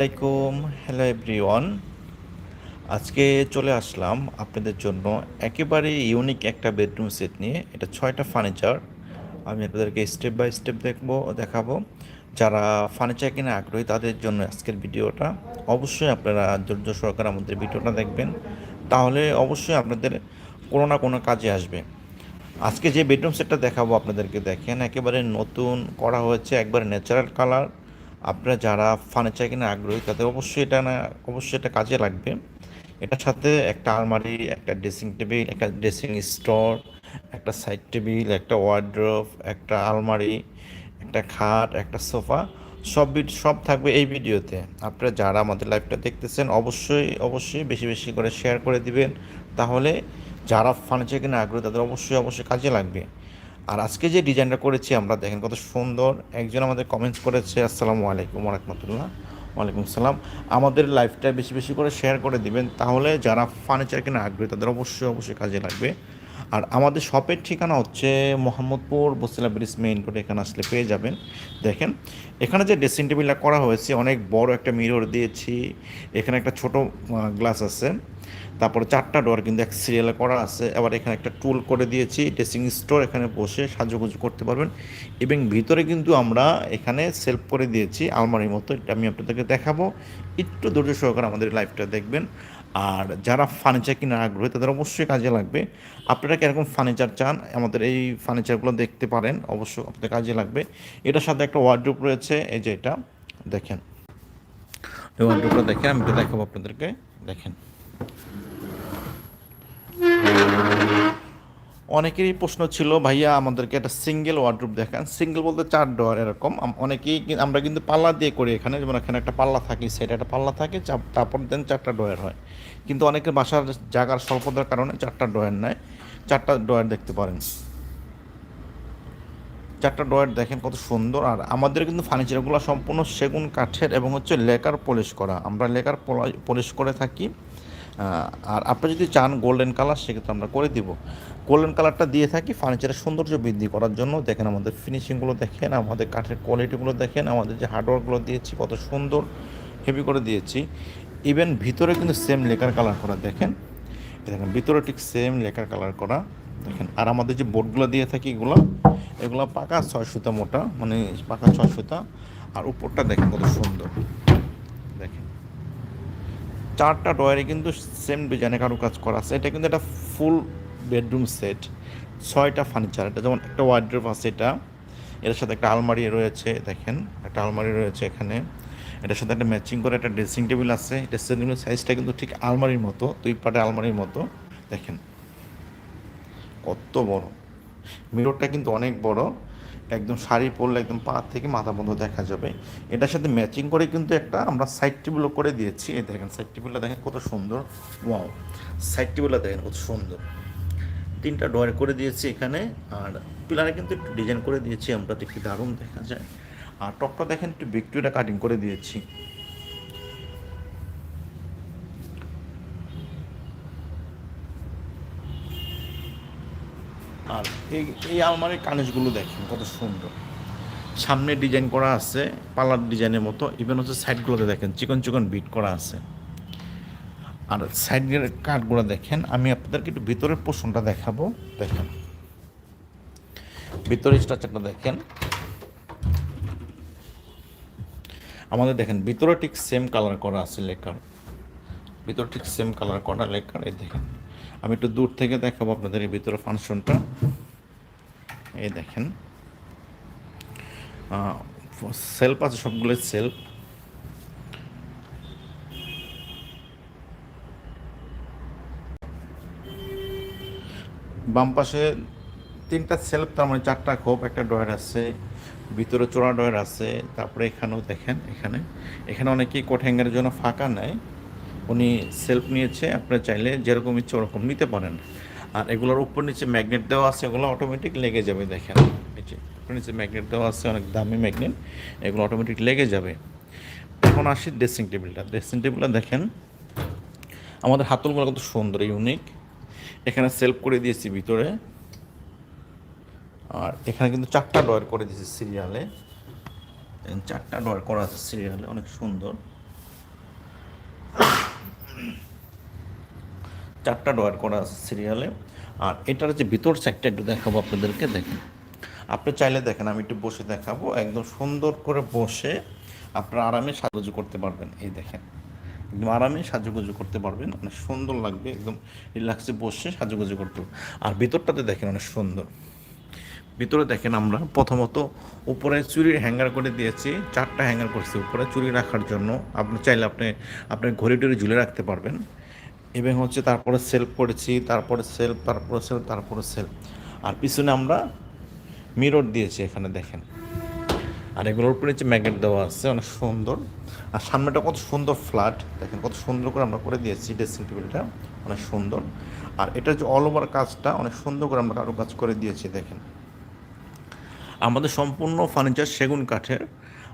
আসসালামাইকুম hello everyone. আজকে চলে আসলাম আপনাদের জন্য একেবারে ইউনিক একটা বেডরুম সেট নিয়ে। এটা ছয়টা ফার্নিচার। আমি আপনাদেরকে স্টেপ বাই স্টেপ দেখব, দেখাবো। যারা ফার্নিচার কিনে আগ্রহী, তাদের জন্য আজকের ভিডিওটা। অবশ্যই আপনারা ধৈর্য সহকারে আমাদের ভিডিওটা দেখবেন। তাহলে অবশ্যই আপনাদের কোনো না কোনো কাজে আসবে। আজকে যে বেডরুম সেটটা দেখাবো আপনাদেরকে, দেখেন একেবারে নতুন করা হয়েছে, একবারে ন্যাচারাল কালার আপনারা যারা ফার্নিচার কিনে আগ্রহী, তাদের অবশ্যই এটা না, অবশ্যই এটা কাজে লাগবে। এটার সাথে একটা আলমারি, একটা ড্রেসিং টেবিল একটা ড্রেসিং স্টোর একটা সাইড টেবিল একটা ওয়ার্ড্রোভ একটা আলমারি, একটা খাট, একটা সোফা, সব সব থাকবে এই ভিডিওতে। আপনারা যারা আমাদের লাইভটা দেখতেছেন, অবশ্যই অবশ্যই বেশি বেশি করে শেয়ার করে দিবেন। তাহলে যারা ফার্নিচার কিনে আগ্রহী, তাদের অবশ্যই অবশ্যই কাজে লাগবে। আর আজকে যে ডিজাইনটা করেছি আমরা দেখেন কত সুন্দর। একজন আমাদের কমেন্টস করেছে, আসসালামু আলাইকুম রহমতুল্লাহ ওয়ালাইকুম সালাম। আমাদের লাইফটা বেশি বেশি করে শেয়ার করে দিবেন। তাহলে যারা ফার্নিচার কেনা আগ্রহী, তাদের অবশ্যই অবশ্যই কাজে লাগবে। আর আমাদের শপের ঠিকানা হচ্ছে Mohammadpur Basila bridge main road, এখানে আসলে পেয়ে যাবেন। দেখেন, এখানে যে ড্রেসিং টেবিলটা করা হয়েছে, অনেক বড় একটা মিরর দিয়েছি, এখানে একটা ছোট গ্লাস আছে, তারপরে চারটা ডোর কিন্তু এক সিরিয়ালে করা আছে, আবার এখানে একটা টুল করে দিয়েছি, ড্রেসিং স্টোর, এখানে বসে সাজুগুজু করতে পারবেন, এবং ভিতরে কিন্তু আমরা এখানে সেলফ করে দিয়েছি, আলমারির মতো, এটা আমি আপনাদেরকে দেখাবো, একটু ধৈর্য সহকারে আমাদের লাইফটা দেখবেন। আর যারা ফার্নিচার কেনার আগ্রহী, তাদের অবশ্যই কাজে লাগবে। আপনারা কীরকম ফার্নিচার চান, আমাদের এই ফার্নিচারগুলো দেখতে পারেন অবশ্যই আপনাদের কাজে লাগবে। এটার সাথে একটা ওয়ার্ড্রোপ রয়েছে, এই যে এটা, দেখেন। ওয়ার্ড্রোপটা দেখেন, আমি একটু দেখাবো আপনাদেরকে, দেখেন। অনেকেরই প্রশ্ন ছিল, ভাইয়া, আমাদেরকে একটা সিঙ্গেল ওয়ার্ড্রোপ দেখান। সিঙ্গেল বলতে চার ডোয়ার এরকম। অনেকেই আমরা কিন্তু পাল্লা দিয়ে করি এখানে। যেমন এখানে একটা পাল্লা থাকে সেটা একটা পাল্লা থাকে তারপর দেন চারটা ডোয়ার হয়। কিন্তু অনেকের বাসার জায়গার স্বল্পতার কারণে চারটা ডোয়ার নেয়। চারটা ডোয়ার দেখতে পারেন। চারটা ড্রয়ার দেখেন কত সুন্দর। আর আমাদের কিন্তু ফার্নিচারগুলো সম্পূর্ণ সেগুন, কাঠের এবং হচ্ছে লেকার পলিশ করা। আমরা লেকার পলিশ করে থাকি। আর আপনি যদি চান গোল্ডেন কালার সেক্ষেত্রে আমরা করে দিব। গোল্ডেন কালারটা দিয়ে থাকি ফার্নিচারের সৌন্দর্য বৃদ্ধি করার জন্য। দেখেন আমাদের ফিনিশিংগুলো দেখেন, আমাদের কাঠের কোয়ালিটিগুলো দেখেন, আমাদের যে হার্ডওয়ার্কগুলো দিয়েছি, কত সুন্দর হেভি করে দিয়েছি। ইভেন ভিতরে কিন্তু সেম লেকার কালার করা, দেখেন। দেখেন, ভিতরে ঠিক সেম লেকার কালার করা। দেখেন, আর আমাদের যে বোর্ডগুলো দিয়ে থাকি এগুলো এগুলো পাকা ছয় সুতা মোটা মানে পাকা ছয় সুতা। আর উপরটা দেখেন কত সুন্দর। দেখেন, চারটা ডয়ারে কিন্তু সেম ডিজাইনে কারও কাজ করা আছে। এটা কিন্তু একটা ফুল বেডরুম সেট, ছয়টা ফার্নিচার, এটা যেমন একটা ওয়ার্ড্রোপ আছে এটা এটার সাথে একটা আলমারি রয়েছে, দেখেন, একটা আলমারি রয়েছে এখানে, এটার সাথে একটা ম্যাচিং করে একটা ড্রেসিং টেবিল আছে ড্রেসিং টেবিলের সাইজটা কিন্তু ঠিক আলমারির মতো, দুই পাটে আলমারির মতো, দেখেন, কত বড় মিররটা কিন্তু অনেক বড়, একদম শাড়ি পরলে একদম পা থেকে মাথা বন্ধ দেখা যাবে, এটার সাথে ম্যাচিং করে কিন্তু একটা আমরা সাইড টেবিলও করে দিয়েছি, এই দেখেন সাইড টেবিলটা দেখেন কত সুন্দর ওয়াও সাইড টেবিলটা দেখেন কত সুন্দর তিনটা ডয়ার করে দিয়েছি এখানে, আর পিলারে কিন্তু একটু ডিজাইন করে দিয়েছি, আমরা একটু দারুণ দেখা যায়। আর টপটা দেখেন, একটু ভিক্টোরিয়া কাটিং করে দিয়েছি। আর এই এই আলমারির কানেজগুলো দেখেন, কত সুন্দর। সামনে ডিজাইন করা আছে পার্লার ডিজাইনের মতো ইভেন হচ্ছে সাইডগুলোতে দেখেন চিকন চিকন বিট করা আছে। আর সাইডের কাঠগুলো দেখেন, আমি আপনাদেরকে একটু ভিতরের পোষণটা দেখাবো। দেখেন, ভিতরের স্ট্রাকচারটা দেখেন। আমাদের দেখেন, ভিতরে ঠিক সেম কালার করা আছে লেখার ভিতরে ঠিক সেম কালার করা লেখার এই দেখেন। আমি একটু দূর থেকে দেখাবো আপনাদের এই ভিতরে ফাংশনটা এই দেখেন সেলফ আছে সবগুলো সেলফ বাম পাশে তিনটা সেলফ, তার মানে চারটা খোপ, একটা ডয়ার আছে, ভিতরে চোরা ডয়ার আছে, তারপরে এখানেও দেখেন, এখানে। এখানে অনেকেই কোট হ্যাঙ্গারের জন্য ফাঁকা নেয়। উনি সেলফ নিয়েছে আপনারা চাইলে যেরকম ইচ্ছে ওরকম নিতে পারেন। আর এগুলোর উপর নিচে ম্যাগনেট দেওয়া আছে, এগুলো অটোমেটিক লেগে যাবে, দেখেন। নিচে উপর নিচে ম্যাগনেট দেওয়া আছে, অনেক দামি ম্যাগনেট, এগুলো অটোমেটিক লেগে যাবে। এখন আসি ড্রেসিং টেবিলটা ড্রেসিং টেবিলটা দেখেন, আমাদের হাতলগুলো কত সুন্দর ইউনিক এখানে সেলফ করে দিয়েছি ভিতরে। আর এখানে কিন্তু চারটা ডয়ার করে দিয়েছি সিরিয়ালে চারটা ডয়ার করা আছে সিরিয়ালে অনেক সুন্দর। চারটা ডয়ার করা আছে সিরিয়ালে আর এটার যে ভিতর সাইডটা একটু দেখাবো আপনাদেরকে, দেখেন। আপনি চাইলে দেখেন, আমি একটু বসে দেখাবো। একদম সুন্দর করে বসে আপনারা আরামে সাহায্য করতে পারবেন। এই দেখেন। একদম আরামে সাজুগুজু করতে পারবেন। অনেক সুন্দর লাগবে, একদম রিল্যাক্সে বসে সাজুগুজু করতে আর ভিতরটাতে দেখেন অনেক সুন্দর। ভিতরে দেখেন আমরা প্রথমত উপরে চুরির হ্যাঙ্গার করে দিয়েছি, চারটা হ্যাঙ্গার করছি উপরে চুরি রাখার জন্য। আপনি চাইলে আপনি, আপনার ঘড়ি টড়ি ঝুলে রাখতে পারবেন। এবং হচ্ছে তারপরে সেলফ করেছি, তারপরে সেলফ তারপরে সেলফ তারপরে সেলফ আর পিছনে আমরা মিরর দিয়েছি এখানে দেখেন। আর এগুলোর উপরে যে ম্যাগনেট দেওয়া আছে, অনেক সুন্দর। আর সামনেটা কত সুন্দর ফ্ল্যাট দেখেন কত সুন্দর করে আমরা করে দিয়েছি ড্রেসিং টেবিলটা অনেক সুন্দর। আর এটা যে অল ওভার কাজটা, অনেক সুন্দর করে আমরা কারও কাজ করে দিয়েছি, দেখেন। আমাদের সম্পূর্ণ ফার্নিচার সেগুন কাঠের।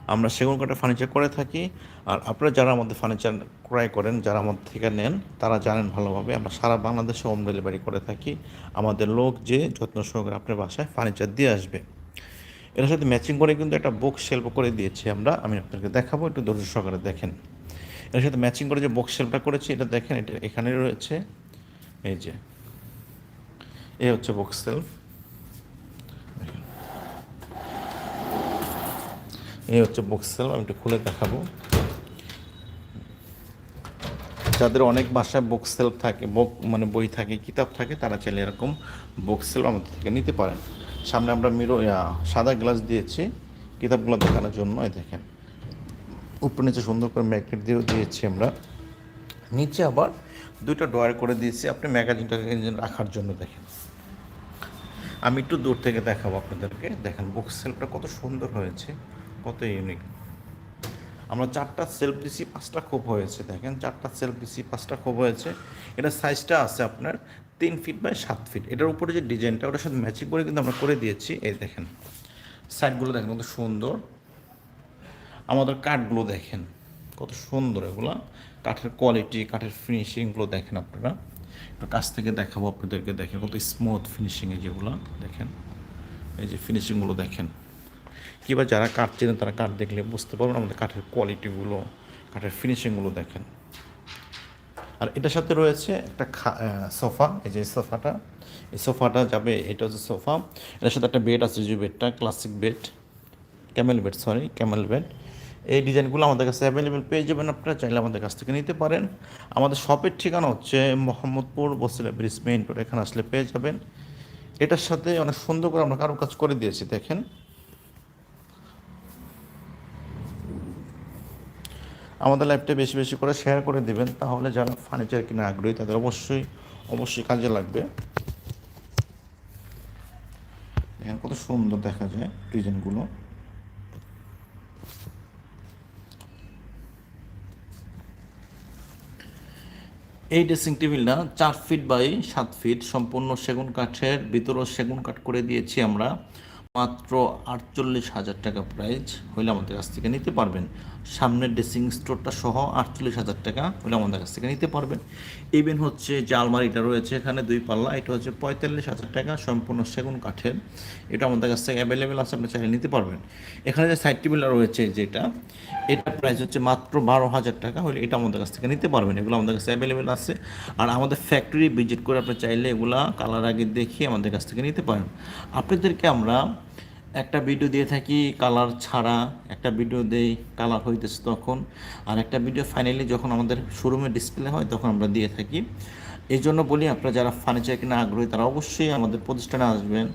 আমরা সেগুন কাঠের ফার্নিচার করে থাকি। আর আপনারা যারা আমাদের ফার্নিচার ক্রয় করেন, যারা আমাদের থেকে নেন, তারা জানেন ভালোভাবে আমরা সারা বাংলাদেশে হোম ডেলিভারি করে থাকি। আমাদের লোক যে যত্ন সহকারে আপনার বাসায় ফার্নিচার দিয়ে আসবে। এটার সাথে ম্যাচিং করে কিন্তু একটা বুক শেল্প করে দিয়েছি আমরা। আমি আপনাকে দেখাবো, একটু ধৈর্য সহকারে দেখেন। এর সাথে ম্যাচিং করে যে বুক শেল্পটা করেছি, এটা দেখেন, এটা এখানে রয়েছে। এই যে, এই হচ্ছে বুক সেলফ এই হচ্ছে বুক সেলফ আমি একটু খুলে দেখাবো। যাদের অনেক বাসায় বুক সেলফ থাকে বুক মানে বই থাকে, কিতাব থাকে, তারা চাইলে এরকম বুক সেলফ আমাদের থেকে নিতে পারেন। সামনে আমরা মিরো সাদা গ্লাস দিয়েছি। কিতাবগুলো দেখানোর জন্য, এই দেখেন। উপর নিচে সুন্দর করে ম্যাগনেট দিয়েও দিয়েছি আমরা। নিচে আবার দুইটা ডয়ার করে দিয়েছি। আপনি ম্যাগাজিনটাকে রাখার জন্য দেখেন। আমি একটু দূর থেকে দেখাবো আপনাদেরকে। দেখেন বুক সেলটা কত সুন্দর হয়েছে, কত ইউনিক আমরা চারটা সেলফ দিছি পাঁচটা খোপ হয়েছে, দেখেন, চারটা সেলফ দিছি পাঁচটা খোপ হয়েছে। এটা সাইজটা আছে আপনার তিন ফিট বাই সাত ফিট এটার উপরে যে ডিজাইনটা ওটার সাথে ম্যাচিং করে কিন্তু আমরা করে দিয়েছি, এই দেখেন। সাইডগুলো দেখেন, কত সুন্দর। আমাদের কাঠগুলো দেখেন, কত সুন্দর এগুলো। কাঠের কোয়ালিটি কাঠের ফিনিশিংগুলো দেখেন আপনারা। একটু কাছ থেকে দেখাবো আপনাদেরকে, দেখেন কত স্মুথ ফিনিশিংয়ে যেগুলো, দেখেন। এই যে ফিনিশিংগুলো দেখেন। কিংবা যারা কাঠ চেনেন তারা কাঠ দেখলে বুঝতে পারবেন আমাদের কাঠের কোয়ালিটিগুলো কাঠের ফিনিশিংগুলো দেখেন। আর এটার সাথে রয়েছে একটা সোফা, এই যে সোফাটা। এই সোফাটা যাবে, এটা হচ্ছে সোফা। এটার সাথে একটা বেড আছে, যে বেডটা classic bed camel bed sorry camel bed এই ডিজাইনগুলো আমাদের কাছে অ্যাভেলেবেল পেয়ে যাবেন আপনারা, চাইলে আমাদের কাছ থেকে নিতে পারেন। আমাদের শপের ঠিকানা হচ্ছে Mohammadpur Basila bridge main road এখানে আসলে পেয়ে যাবেন। এটার সাথে অনেক সুন্দর করে আমরা কারও কাজ করে দিয়েছি, দেখেন। আমাদের লাইভটা বেশি বেশি করে শেয়ার করে দেবেন, তাহলে যারা ফার্নিচার কিনে আগ্রহী, তাদের অবশ্যই অবশ্যই কাজে লাগবে। এখানে কত সুন্দর দেখা যায় ডিজাইনগুলো। এই ড্রেসিং টেবিলটা চার ফিট বাই সাত ফিট সম্পূর্ণ সেগুন কাঠের, ভিতরও সেগুন কাঠ করে দিয়েছি আমরা। মাত্র আটচল্লিশ হাজার টাকা প্রাইস হইলে আমাদের কাছ থেকে নিতে পারবেন। সামনের ড্রেসিং স্টোরটা সহ আটচল্লিশ হাজার টাকা হলে আমাদের কাছ থেকে নিতে পারবেন। ইভেন হচ্ছে যে আলমারিটা রয়েছে এখানে দুই পাল্লা, এটা হচ্ছে পঁয়তাল্লিশ হাজার টাকা, সম্পূর্ণ সেগুন কাঠের। এটা আমাদের কাছ থেকে অ্যাভেলেবেল আছে, আপনি চাইলে নিতে পারবেন। এখানে যে সাইড টেবিলটা রয়েছে যেটা, এটা প্রাইস হচ্ছে মাত্র বারো হাজার টাকা হলে এটা আমাদের কাছ থেকে নিতে পারবেন। এগুলো আমাদের কাছে অ্যাভেলেবেল আছে। আর আমাদের ফ্যাক্টরি ভিজিট করে আপনি চাইলে এগুলা কালার আগে দেখে আমাদের কাছ থেকে নিতে পারেন। আপনাদেরকে আমরা একটা ভিডিও দিয়ে থাকি কালার ছাড়া একটা ভিডিও দেই কালার হইতেছে তখন। আর একটা ভিডিও ফাইনালি যখন আমাদের শোরুমে ডিসপ্লে হয়, তখন আমরা দিয়ে থাকি। এই জন্য বলি, আপনারা যারা ফার্নিচার কিনা আগ্রহী, তারা অবশ্যই আমাদের প্রতিষ্ঠানে আসবেন।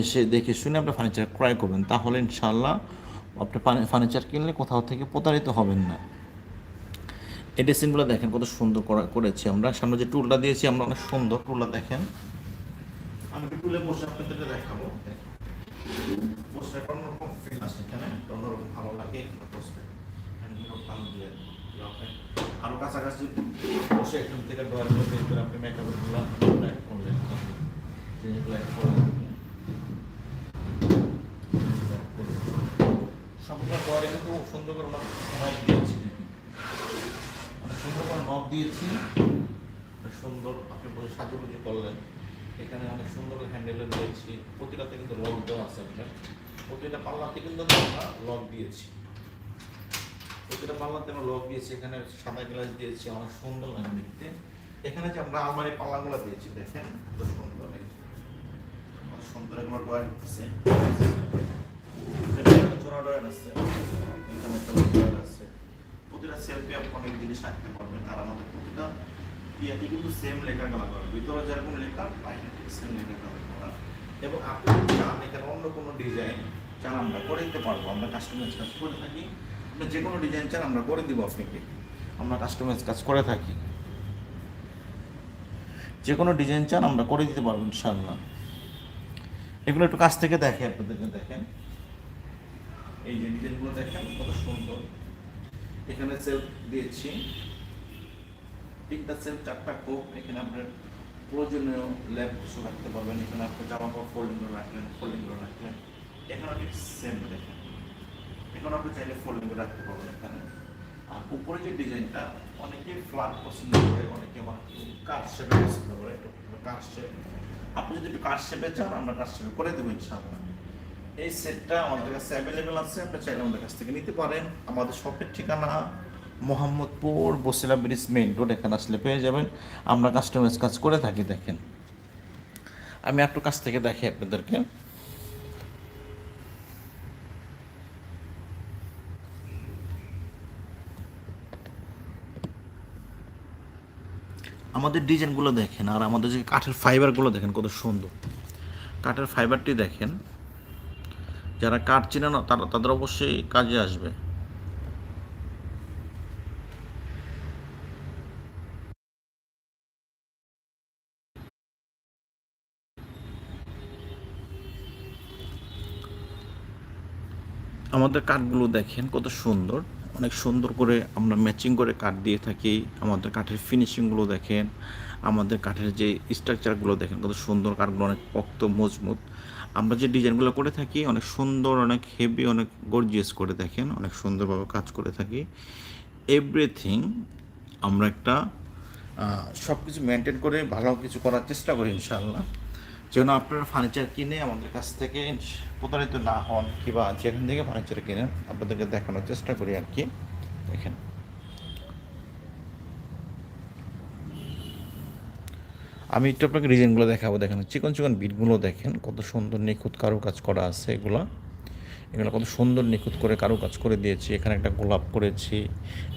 এসে দেখে শুনে আপনার ফার্নিচার ক্রয় করবেন। তাহলে ইনশাল্লাহ আপনি ফার্নিচার কিনলে কোথাও থেকে প্রতারিত হবেন না। এই ড্রেসিংগুলো দেখেন কত সুন্দর করা, করেছি আমরা। সামনে যে টুলটা দিয়েছি, আমরা অনেক সুন্দর টুলটা দেখেন। আমি টুলে বসে আপনাদেরকে দেখাবো। বসে অন্যরকম ফিল এখানে অন্যরকম ভালো লাগে আরও কাছাকাছি বসে এখান থেকে ডয়ার করে বের করে আপনি কিন্তু সুন্দর করে দিয়েছি সুন্দর করে নব দিয়েছি সুন্দর আপনি সাজুগুজু করলেন এখানে অনেক সুন্দর হ্যান্ডেল দিয়েছি। প্রতিটাতে কিন্তু লক দেওয়া আছে আপনার প্রতিটা পাল্লাতে কিন্তু আমরা লক দিয়েছি। প্রতিটা পাল্লাতে আমরা লক দিয়েছি। এখানে সাদা গ্লাস দিয়েছি, অনেক সুন্দর লাগে দেখতে। এখানে যে আমরা আলমারি পাল্লাগুলো দিয়েছি, দেখেন, কত সুন্দর সুন্দর এগুলো আছে। এখানে আছে। প্রতিটা সেলফে আপনি অনেক জিনিস রাখতে পারবেন। আর আমাদের প্রতিটা ইয়াতে কিন্তু সেম লেখা কালার করা ভিতরে যেরকম লেখা, বাইরে সেম লেখা কালার করা এবং আপনি যদি চান এখানে অন্য কোনো ডিজাইন চান, আমরা করে দিতে পারব। আমরা কাস্টমাইজ কাজ করে থাকি। আপনি যে কোনো ডিজাইন চান, আমরা করে দিব আপনাকে। আমরা কাস্টমাইজ কাজ করে থাকি। যে কোনো ডিজাইন চান, আমরা করে দিতে পারব, ইনশাআল্লাহ। এগুলো একটু কাছ থেকে দেখে আপনাদেরকে দেখেন। এই যে ডিজাইনগুলো দেখেন, কত সুন্দর। এখানে সেলফ দিয়েছি। সেলফ চারটা কোপ এখানে আপনার প্রয়োজনীয় ল্যাব কিছু রাখতে পারবেন। এখানে আপনি জামা কাপড় ফোল্ডিং করে রাখলেন ফোল্ডিং করে রাখলেন। এখানে আপনি সেম দেখেন। এখানে আপনি চাইলে ফোল্ডিং রাখতে পারবেন এখানে। আর উপরে যে ডিজাইনটা, অনেকে ফ্ল্যাট পছন্দ করে, অনেকে কার শেপে পছন্দ করে কার শেপ আপনি যদি কার শেপে চান আমরা কার শেপে করে দেবো ইনশাআল্লাহ। এই সেটটা আমাদের কাছে অ্যাভেলেবেল আছে, আপনি চাইলে আমাদের কাছ থেকে নিতে পারেন। আমাদের শপের ঠিকানা Mohammadpur Basila bridge main road এখানে আসলে পেয়ে যাবেন। আমরা কাস্টমাইজ কাজ করে থাকি, দেখেন। আমি একটু কাছ থেকে দেখি আপনাদেরকে। আমাদের ডিজাইনগুলো দেখেন, আর আমাদের যে কাঠের ফাইবারগুলো দেখেন, কত সুন্দর। কাঠের ফাইবারটি দেখেন, যারা কাঠ চিনে না তারা তাদের অবশ্যই কাজে আসবে। আমাদের কাঠগুলো দেখেন কত সুন্দর। অনেক সুন্দর করে আমরা ম্যাচিং করে কাঠ দিয়ে থাকি। আমাদের কাঠের ফিনিশিংগুলো দেখেন। আমাদের কাঠের যে স্ট্রাকচারগুলো দেখেন, কত সুন্দর কাঠগুলো, অনেক পক্ত, মজবুত। আমরা যে ডিজাইনগুলো করে থাকি, অনেক সুন্দর, অনেক হেভি অনেক গর্জিয়াস করে দেখেন। অনেক সুন্দরভাবে কাজ করে থাকি। এভরিথিং আমরা একটা সব কিছু মেনটেন করে ভালো কিছু করার চেষ্টা করি, ইনশাআল্লাহ। যেন আপনারা ফার্নিচার কিনে আমাদের কাছ থেকে প্রতারিত না হন কিংবা যেখান থেকে ফার্নিচার কিনেন আপনাদেরকে দেখানোর চেষ্টা করি আর কি। দেখেন। আমি একটু আপনাকে ডিজাইনগুলো দেখাবো, দেখেন। চিকন চিকন বিটগুলো দেখেন, কত সুন্দর নিখুঁত কারু কাজ করা আছে এগুলো। এগুলো কত সুন্দর নিখুঁত করে কারু কাজ করে দিয়েছি। এখানে একটা গোলাপ করেছি,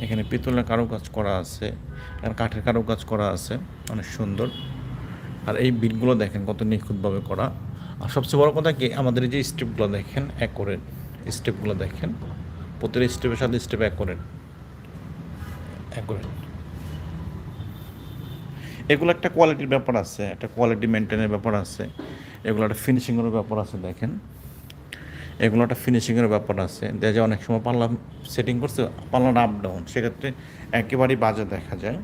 এখানে পিতলের কারু কাজ করা আছে, এখানে কাঠের কারু কাজ করা আছে, অনেক সুন্দর। আর এই বিটগুলো দেখেন কত নিখুঁতভাবে করা। আর সবচেয়ে বড় কথা কি, আমাদের যে স্টেপগুলো দেখেন করে স্টেপগুলো দেখেন। প্রতিটা স্টেপের সাথে স্টেপ এক করে। এগুলো একটা কোয়ালিটির ব্যাপার আছে, একটা কোয়ালিটি মেনটেনের ব্যাপার আছে। এগুলো একটা ফিনিশিংয়ের ব্যাপার আছে, দেখেন। এগুলো একটা ফিনিশিংয়ের ব্যাপার আছে। দেখা যায় অনেক সময় পাল্লা সেটিং করছে পাল্লাটা আপ ডাউন সেক্ষেত্রে একেবারেই বাজে দেখা যায়।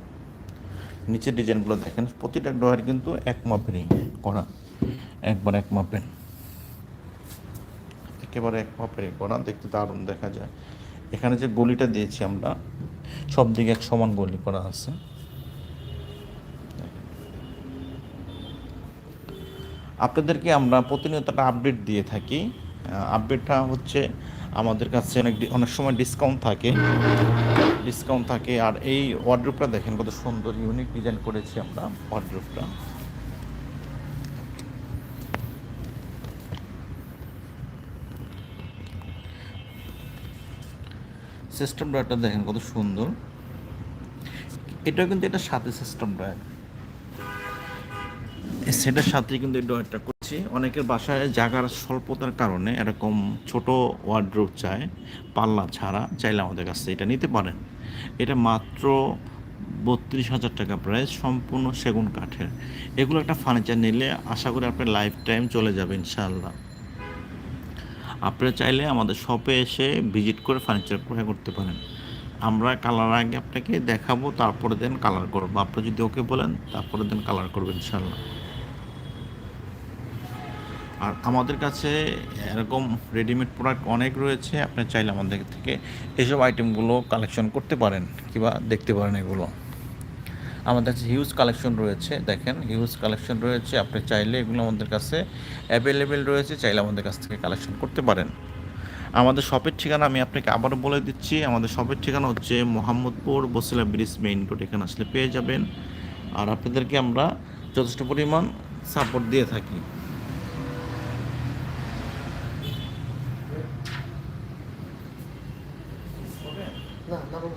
নিচের ডিজাইনগুলো দেখেন, প্রতিটা ড্রয়ার কিন্তু এক মাপেরই করা একবার এক মাপের। একেবারে এক মাপেরই করা দেখতে দারুণ দেখা যায়। এখানে যে গলিটা দিয়েছি আমরা, সব দিকে এক সমান গলি করা আছে। আপনাদেরকে আমরা প্রতিনিয়ত একটা আপডেট দিয়ে থাকি। আপডেটটা হচ্ছে আমাদের কাছে অনেক অনেক সময় ডিসকাউন্ট থাকে। ডিসকাউন্ট থাকে আর এই ওয়ার্ড্রোপটা দেখেন কত সুন্দর ইউনিক ডিজাইন করেছি আমরা ওয়ার্ড্রোপটা সিস্টেম ড্রয়ারটা দেখেন কত সুন্দর। এটা কিন্তু এটা সাথে সিস্টেম ড্রয়ার সেটার সাথে কিন্তু এই ড্রয়ারটা অনেকের বাসায় জায়গার স্বল্পতার কারণে এরকম ছোট ওয়ার্ড্রোব চায়, পাল্লা ছাড়া। চাইলে আমাদের কাছে এটা নিতে পারেন। এটা মাত্র বত্রিশ হাজার টাকা প্রাইস সম্পূর্ণ সেগুন কাঠের। এগুলো একটা ফার্নিচার নিলে আশা করি আপনার লাইফ টাইম চলে যাবে ইনশাআল্লাহ। আপনারা চাইলে আমাদের শপে এসে ভিজিট করে ফার্নিচার ক্রয় করতে পারেন। আমরা কালার আগে আপনাকে দেখাবো, তারপরে দেন কালার করব। আপনি যদি ওকে বলেন, তারপরে দেন কালার করবেন ইনশাল্লাহ আর আমাদের কাছে এরকম রেডিমেড প্রোডাক্ট অনেক রয়েছে, আপনি চাইলে আমাদের থেকে এসব আইটেমগুলো কালেকশন করতে পারেন, কিংবা দেখতে পারেন এগুলো। আমাদের কাছে হিউজ কালেকশন রয়েছে, দেখেন হিউজ কালেকশন রয়েছে, আপনি চাইলে এগুলো আমাদের কাছে অ্যাভেলেবেল রয়েছে, চাইলে আমাদের কাছ থেকে কালেকশন করতে পারেন। আমাদের শপের ঠিকানা আমি আপনাকে আবারও বলে দিচ্ছি, আমাদের শপের ঠিকানা হচ্ছে Mohammadpur Basila bridge main road এখানে আসলে পেয়ে যাবেন। আর আপনাদেরকে আমরা যথেষ্ট পরিমাণ সাপোর্ট দিয়ে থাকি না না বাবু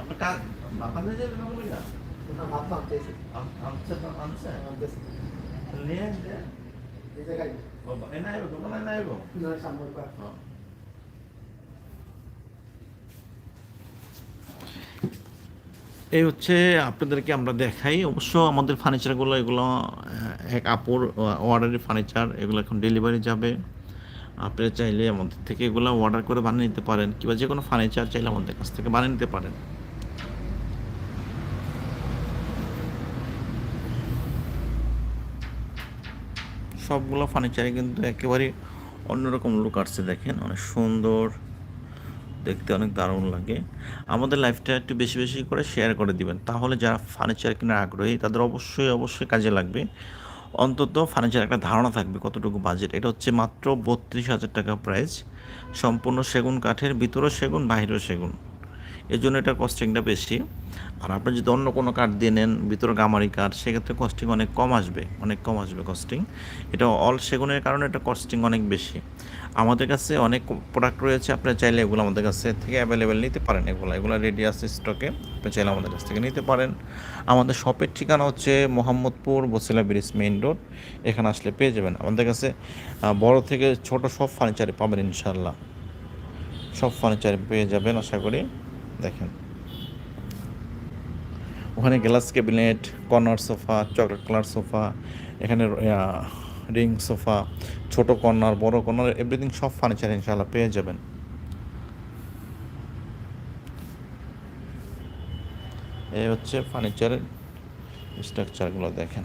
আপনার কাজ আপনাদের যে না ভাত ভাবতেছি আনছে আনছে ভাবতেছি নিয়ে এই জায়গায় এনে আইব দোকানে আইব না সামনে পা এই হচ্ছে আপনাদেরকে আমরা দেখাই। অবশ্য আমাদের ফার্নিচারগুলো এগুলো এক আপুর অর্ডারের ফার্নিচার এগুলো এখন ডেলিভারি যাবে। আপনারা চাইলে আমাদের থেকে এগুলো অর্ডার করে বানিয়ে নিতে পারেন কিংবা যে কোনো ফার্নিচার চাইলে আমাদের কাছ থেকে বানিয়ে নিতে পারেন। সবগুলো ফার্নিচারে কিন্তু একেবারে অন্যরকম লুক আসছে দেখেন, অনেক সুন্দর, দেখতে অনেক দারুণ লাগে। আমাদের লাইফটা একটু বেশি বেশি করে শেয়ার করে দিবেন। তাহলে যারা ফার্নিচার কেনার আগ্রহী, তাদের অবশ্যই অবশ্যই কাজে লাগবে। অন্তত ফার্নিচার একটা ধারণা থাকবে কতটুকু বাজেট এটা হচ্ছে মাত্র বত্রিশ হাজার টাকা প্রাইস সম্পূর্ণ সেগুন কাঠের, ভিতরেও সেগুন বাহিরেও সেগুন। এই জন্য এটার কস্টিংটা বেশি। আর আপনি যদি অন্য কোনো কাঠ দিয়ে নেন, ভিতরে গামারি কাঠ সেক্ষেত্রে কস্টিং অনেক কম আসবে, অনেক কম আসবে কস্টিং এটা অল সেগুনের কারণে এটা কস্টিং অনেক বেশি। আমাদের কাছে অনেক প্রোডাক্ট রয়েছে আপনারা চাইলে এগুলো আমাদের কাছে থেকে অ্যাভেলেবেল নিতে পারেন। এগুলো এগুলো রেডি আছে স্টকে আপনি চাইলে আমাদের কাছ থেকে নিতে পারেন। আমাদের শপের ঠিকানা হচ্ছে Mohammadpur Basila bridge main road এখানে আসলে পেয়ে যাবেন। আমাদের কাছে বড় থেকে ছোট সব ফার্নিচারে পাবেন ইনশাল্লাহ সব ফার্নিচার পেয়ে যাবেন, আশা করি। দেখেন। ওখানে glass cabinet, corner sofa, chocolate colour sofa, এখানে রিং সোফা, ছোট কর্নার, বড় কর্নার এভরিথিং সব ফার্নিচার ইনশাল্লাহ পেয়ে যাবেন। এই হচ্ছে ফার্নিচারের স্ট্রাকচারগুলো দেখেন।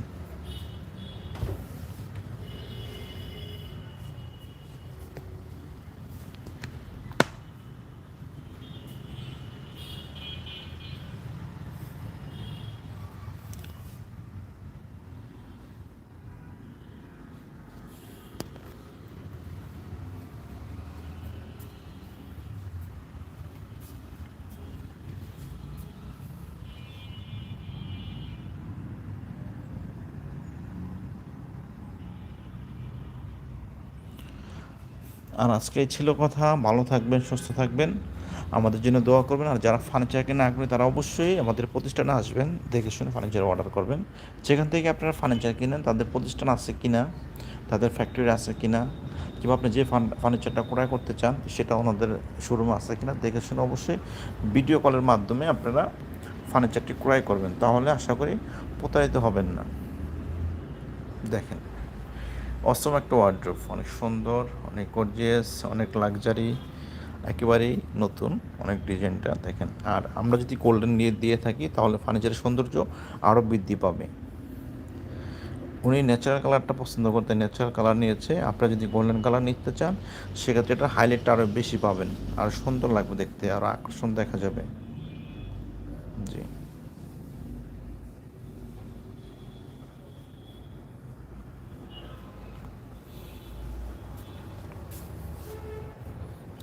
আর আজকে ছিল কথা। ভালো থাকবেন, সুস্থ থাকবেন। আমাদের জন্য দোয়া করবেন। আর যারা ফার্নিচার কেনা আগ্রহী তারা অবশ্যই আমাদের প্রতিষ্ঠানে আসবেন। দেখে শুনে ফার্নিচার অর্ডার করবেন। যেখান থেকে আপনারা ফার্নিচার কিনেন, তাদের প্রতিষ্ঠান আছে কিনা, তাদের ফ্যাক্টরি আছে কিনা, কিংবা আপনি যে ফার্নিচারটা ক্রয় করতে চান, সেটা ওনাদের শোরুম আছে কিনা, দেখে শুনে অবশ্যই ভিডিও কলের মাধ্যমে আপনারা ফার্নিচারটি ক্রয় করবেন। তাহলে আশা করি প্রতারিত হবেন না। দেখেন। অসম একটা ওয়ার্ড্রোপ অনেক সুন্দর, অনেক গর্জিয়াস অনেক লাক্সারি একেবারেই নতুন, অনেক ডিজাইনটা দেখেন। আর আমরা যদি গোল্ডেন নিয়ে দিয়ে থাকি, তাহলে ফার্নিচারের সৌন্দর্য আরও বৃদ্ধি পাবে। উনি ন্যাচারাল কালারটা পছন্দ করতে ন্যাচারাল কালার নিয়েছে। আপনারা যদি গোল্ডেন কালার নিতে চান, সেক্ষেত্রে এটা হাইলাইটটা আরও বেশি পাবেন। আর সুন্দর লাগবে দেখতে আরও আকর্ষণ দেখা যাবে। জি।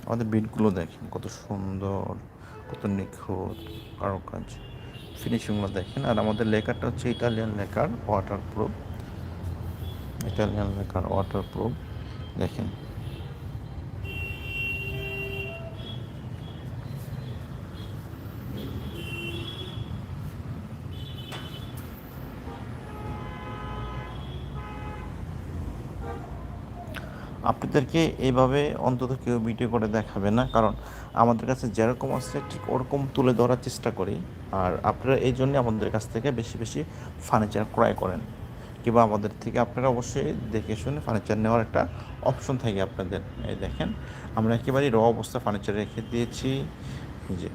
আমাদের বিটগুলো দেখেন, কত সুন্দর, কত নিখুঁত কারুকাজ ফিনিশিংগুলো দেখেন, আর আমাদের লেখারটা হচ্ছে Italian lacquer waterproof Italian lacquer waterproof দেখেন। আপনাদেরকে এইভাবে অন্তত কেউ ভিডিও করে দেখাবে না, কারণ আমাদের কাছে যেরকম আছে ঠিক ওরকম তুলে ধরার চেষ্টা করি। আর আপনারা এই জন্য আমাদের কাছ থেকে বেশি বেশি ফার্নিচার ক্রয় করেন। কিংবা আমাদের থেকে আপনারা অবশ্যই দেখে শুনে ফার্নিচার নেওয়ার একটা অপশন থাকে আপনাদের। এই দেখেন, আমরা একেবারেই র অবস্থা ফার্নিচার রেখে দিয়েছি। যে